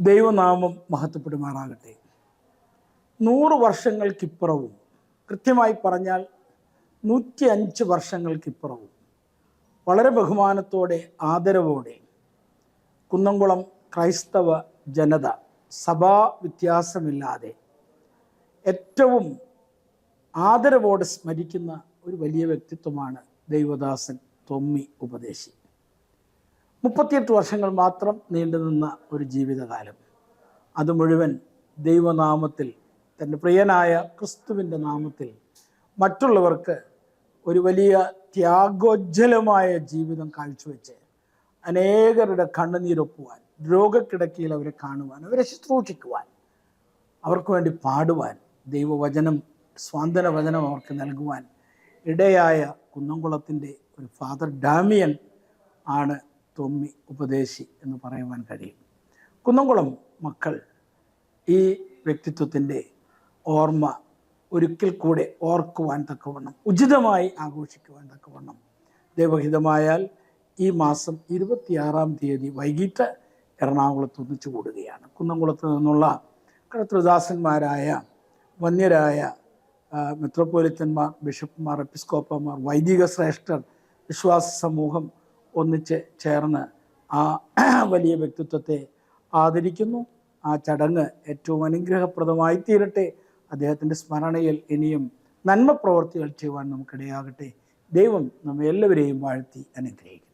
ദൈവനാമം മഹത്വപ്പെടുമാറാകട്ടെ. നൂറ് വർഷങ്ങൾക്കിപ്പുറവും കൃത്യമായി പറഞ്ഞാൽ നൂറ്റി അഞ്ച് വർഷങ്ങൾക്കിപ്പുറവും വളരെ ബഹുമാനത്തോടെ ആദരവോടെ കുന്നംകുളം ക്രൈസ്തവ ജനത സഭാ വ്യത്യാസമില്ലാതെ ഏറ്റവും ആദരവോടെ സ്മരിക്കുന്ന ഒരു വലിയ വ്യക്തിത്വമാണ് ദൈവദാസൻ തൊമ്മി ഉപദേശി. മുപ്പത്തിയെട്ട് വർഷങ്ങൾ മാത്രം നീണ്ടുനിന്ന ഒരു ജീവിതകാലം. അത് മുഴുവൻ ദൈവനാമത്തിൽ തന്റെ പ്രിയനായ ക്രിസ്തുവിന്റെ നാമത്തിൽ മറ്റുള്ളവർക്ക് ഒരു വലിയ ത്യാഗോജ്ജലമായ ജീവിതം കാഴ്ചവെച്ച് അനേകരുടെ കണ്ണുനീരൊപ്പുവാൻ രോഗക്കിടക്കയിൽ അവരെ കാണുവാൻ അവരെ ശുശ്രൂഷിക്കുവാൻ അവർക്ക് വേണ്ടി പാടുവാൻ ദൈവവചനം സ്വാന്തന വചനം അവർക്ക് നൽകുവാൻ ഇടയായ കുന്നംകുളത്തിന്റെ ഒരു ഫാദർ ഡാമിയൻ ആണ് തൊമ്മി ഉപദേശി എന്ന് പറയുവാൻ കഴിയും. കുന്നംകുളം മക്കൾ ഈ വ്യക്തിത്വത്തിന്റെ ഓർമ്മ ഒരിക്കൽ കൂടെ ഓർക്കുവാൻ തക്കവണ്ണം ഉചിതമായി ആഘോഷിക്കുവാൻ തക്കവണ്ണം. ദൈവഹിതമായാൽ ഈ മാസം ഇരുപത്തിയാറാം തീയതി വൈകിട്ട് എറണാകുളത്ത് ഒന്നിച്ചു കൂടുകയാണ്. കുന്നംകുളത്ത് നിന്നുള്ള കർത്തൃദാസന്മാരായ വന്യരായ മെത്രോപൊലിത്തന്മാർ ബിഷപ്പുമാർ എപ്പിസ്കോപ്പമാർ വൈദിക ശ്രേഷ്ഠർ വിശ്വാസ സമൂഹം ഒന്നിച്ച് ചേർന്ന് ആ വലിയ വ്യക്തിത്വത്തെ ആദരിക്കുന്നു. ആ ചടങ്ങ് ഏറ്റവും അനുഗ്രഹപ്രദമായി തീരട്ടെ അദ്ദേഹത്തിന്റെ സ്മരണയിൽ ഇനിയും നന്മ പ്രവർത്തികൾ ചെയ്യുവാൻ നമുക്കിടയാകട്ടെ. ദൈവം നമ്മെ എല്ലാവരെയും വാഴ്ത്തി അനുഗ്രഹിക്കും